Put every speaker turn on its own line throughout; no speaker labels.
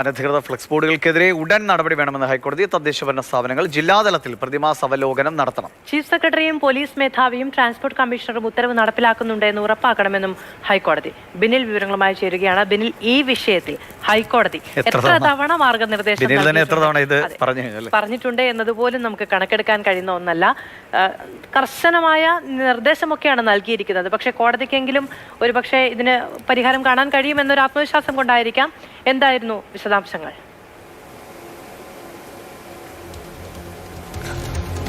അനധികൃത ഫ്ലക്സ് ബോർഡുകൾക്കെതിരെ ഉടൻ നടപടി വേണമെന്ന് ഹൈക്കോടതി തദ്ദേശ ഭരണ സ്ഥാപനങ്ങൾ ജില്ലാതലത്തിൽ പ്രതിമാസ അവലോകനം നടത്തണം.
ചീഫ് സെക്രട്ടറിയും പോലീസ് മേധാവിയും ട്രാൻസ്പോർട്ട് കമ്മീഷണറും ഉത്തരവ് നടപ്പിലാക്കുന്നുണ്ട് എന്ന് ഉറപ്പാക്കണമെന്നും ഹൈക്കോടതി. ബിനിൽ വിവരങ്ങളുമായി ചേരുകയാണ്. ബിനിൽ ഈ വിഷയത്തിൽ ഹൈക്കോടതി
എത്ര തവണ?
മാർഗനിർദ്ദേശം? പറഞ്ഞിട്ടുണ്ട് എന്നതുപോലും നമുക്ക് കണക്കെടുക്കാൻ കഴിയുന്ന ഒന്നല്ല. കർശനമായ നിർദ്ദേശമൊക്കെയാണ് നൽകിയിരിക്കുന്നത്. പക്ഷേ കോടതിക്കെങ്കിലും ഒരുപക്ഷെ ഇതിന് പരിഹാരം കാണാൻ കഴിയുമെന്നൊരു ആത്മവിശ്വാസം കൊണ്ടായിരിക്കാം. എന്തായിരുന്നു വിശദാംശങ്ങൾ.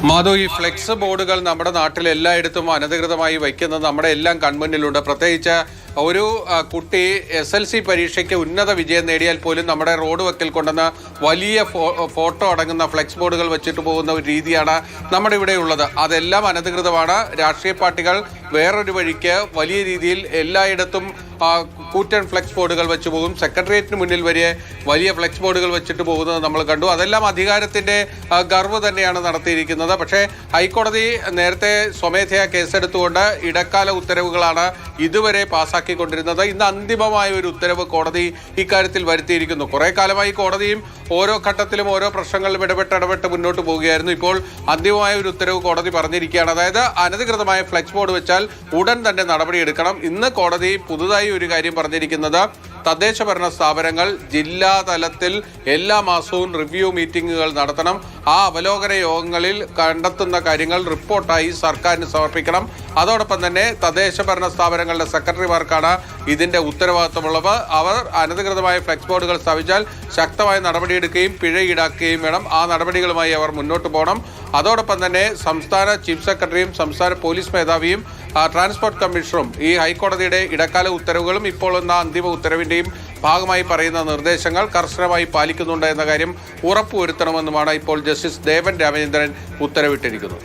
മാധു ഈ ഫ്ലെക്സ് ബോർഡുകൾ നമ്മുടെ നാട്ടിൽ എല്ലായിടത്തും അനധികൃതമായി വയ്ക്കുന്നത് നമ്മുടെ എല്ലാം കൺമുന്നിലുണ്ട്. പ്രത്യേകിച്ച് ഒരു കുട്ടി എസ് എൽ സി പരീക്ഷയ്ക്ക് ഉന്നത വിജയം നേടിയാൽ പോലും നമ്മുടെ റോഡ് വക്കിൽ കൊണ്ടുവന്ന് വലിയ ഫോട്ടോ അടങ്ങുന്ന ഫ്ലെക്സ് ബോർഡുകൾ വെച്ചിട്ട് പോകുന്ന ഒരു രീതിയാണ് നമ്മുടെ ഇവിടെ ഉള്ളത്. അതെല്ലാം അനധികൃതമാണ്. രാഷ്ട്രീയ പാർട്ടികൾ വേറൊരു വഴിക്ക് വലിയ രീതിയിൽ എല്ലായിടത്തും കൂറ്റൻ ഫ്ലെക്സ് ബോർഡുകൾ വെച്ച് പോകും. സെക്രട്ടേറിയറ്റിന് മുന്നിൽ വരെ വലിയ ഫ്ലെക്സ് ബോർഡുകൾ വെച്ചിട്ട് പോകുന്നത് നമ്മൾ കണ്ടു. അതെല്ലാം അധികാരത്തിന്റെ ഗർവ് തന്നെയാണ് നടത്തിയിരിക്കുന്നത്. പക്ഷേ ഹൈക്കോടതി നേരത്തെ സ്വമേധയാ കേസെടുത്തുകൊണ്ട് ഇടക്കാല ഉത്തരവുകളാണ് ഇതുവരെ പാസ്സാക്കിക്കൊണ്ടിരുന്നത് ഇന്ന് അന്തിമമായ ഒരു ഉത്തരവ് കോടതി ഇക്കാര്യത്തിൽ വരുത്തിയിരിക്കുന്നു. കുറേ കാലമായി കോടതിയും ഓരോ ഘട്ടത്തിലും ഓരോ പ്രശ്നങ്ങളിലും ഇടപെട്ട് ഇടപെട്ട് മുന്നോട്ട് പോവുകയായിരുന്നു. ഇപ്പോൾ അന്തിമമായ ഒരു ഉത്തരവ് കോടതി പറഞ്ഞിരിക്കുകയാണ്. അതായത് അനധികൃതമായ ഫ്ലെക്സ് ബോർഡ് വെച്ചാൽ ഉടൻ തന്നെ നടപടിയെടുക്കണം. ഇന്ന് കോടതി പുതുതായി ഒരു കാര്യം പറഞ്ഞിരിക്കുന്നത്. തദ്ദേശ ഭരണ സ്ഥാപനങ്ങൾ ജില്ലാ തലത്തിൽ എല്ലാ മാസവും റിവ്യൂ മീറ്റിംഗുകൾ നടത്തണം. ആ അവലോകന യോഗങ്ങളിൽ കണ്ടെത്തുന്ന കാര്യങ്ങൾ റിപ്പോർട്ടായി സർക്കാരിന് സമർപ്പിക്കണം. അതോടൊപ്പം തന്നെ തദ്ദേശ ഭരണ സ്ഥാപനങ്ങളുടെ സെക്രട്ടറിമാർക്കാണ് ഇതിന്റെ ഉത്തരവാദിത്തമുള്ളത്. അവർ അനധികൃതമായ ഫ്ലെക്സ് ബോർഡുകൾ സ്ഥാപിച്ചാൽ ശക്തമായ നടപടിയെടുക്കുകയും പിഴ ഈടാക്കുകയും വേണം. ആ നടപടികളുമായി അവർ മുന്നോട്ട് പോകണം. അതോടൊപ്പം തന്നെ സംസ്ഥാന ചീഫ് സെക്രട്ടറിയും സംസ്ഥാന പോലീസ് മേധാവിയും ട്രാൻസ്പോർട്ട് കമ്മീഷണറും ഈ ഹൈക്കോടതിയുടെ ഇടക്കാല ഉത്തരവുകളും ഇപ്പോൾ എന്ന അന്തിമ ഉത്തരവിന്റെയും ഭാഗമായി പറയുന്ന നിർദ്ദേശങ്ങൾ കർശനമായി പാലിക്കുന്നുണ്ട് എന്ന കാര്യം ഉറപ്പുവരുത്തണമെന്നുമാണ് ഇപ്പോൾ ജസ്റ്റിസ് ദേവൻ രാമചന്ദ്രൻ ഉത്തരവിട്ടിരിക്കുന്നത്.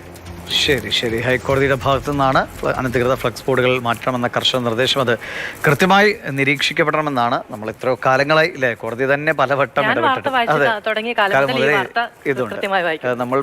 ശരി ശരി. ഹൈക്കോടതിയുടെ ഭാഗത്തു നിന്നാണ് അനധികൃത ഫ്ലക്സ് ബോർഡുകൾ മാറ്റണമെന്ന കർശന നിർദ്ദേശം. അത് കൃത്യമായി നിരീക്ഷിക്കപ്പെടണമെന്നാണ് നമ്മൾ ഇത്ര കാലങ്ങളായി ഇല്ലേ? കോടതി തന്നെ പലവട്ടം ഇടപെട്ടിട്ട് അതെ.
കാലം
മുതലേ ഇതുണ്ട്.
കൃത്യമായി വായിക്കും.
നമ്മൾ